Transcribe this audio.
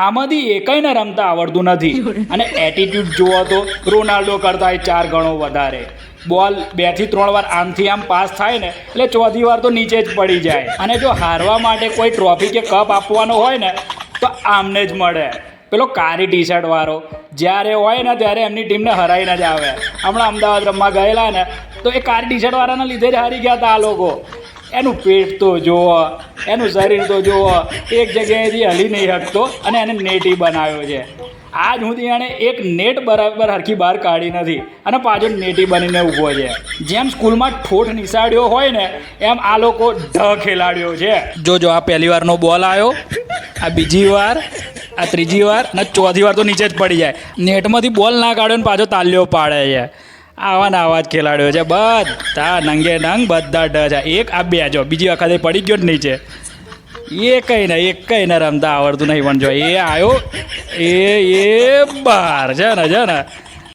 આમાંથી એકઈને રમતા આવડતું નથી. અને એટીટ્યુડ જુઓ તો રોનાલ્ડો કરતાં ચાર ગણો વધારે. બોલ બેથી ત્રણ વાર આમથી આમ પાસ થાય ને એટલે ચોથી વાર તો નીચે જ પડી જાય. અને જો હારવા માટે કોઈ ટ્રોફી કે કપ આપવાનો હોય ને તો આમને જ મળે. પેલો કારી ટી શર્ટ વાળો. જ્યારે હોય ને ત્યારે એમની ટીમને હરાઈને જ આવે. હમણાં અમદાવાદ રમવા ગયેલા ને તો એ કારી ટી શર્ટ વાળાના લીધે જ હારી ગયા હતા આ લોકો. એનું પેટ તો જુઓ એનું શરીર તો જુઓ એક જગ્યાએથી હલી નહીં શકતો અને એને નેટી બનાવ્યો છે. આજ સુધી એણે એક નેટ બરાબર હરખી બહાર કાઢી નથી અને પાછો નેટી બનીને ઊભો છે. જેમ સ્કૂલમાં ઠોઠ નિશાળ્યો હોય ને, એમ આ લોકો ઢ ખેલાડ્યો છે. જો જો, આ પહેલી વારનો બોલ આવ્યો આ બીજી વાર, આ ત્રીજી વાર અને ચોથી વાર તો નીચે જ પડી જાય. નેટમાંથી બોલ ના કાઢ્યો ને પાછો તાલ્યો પાડે છે. આવા ને આવા જ ખેલાડ્યો છે. બધા નંગે નંગ, બધા ઢ છે એક આ બે જો, બીજી વખતે પડી ગયો જ નહીં છે. એ કઈ ને એક કઈ ને રમતા આવડતું નહીં પણ જો એ આવ્યો એ એ બહાર છે ને છે ને.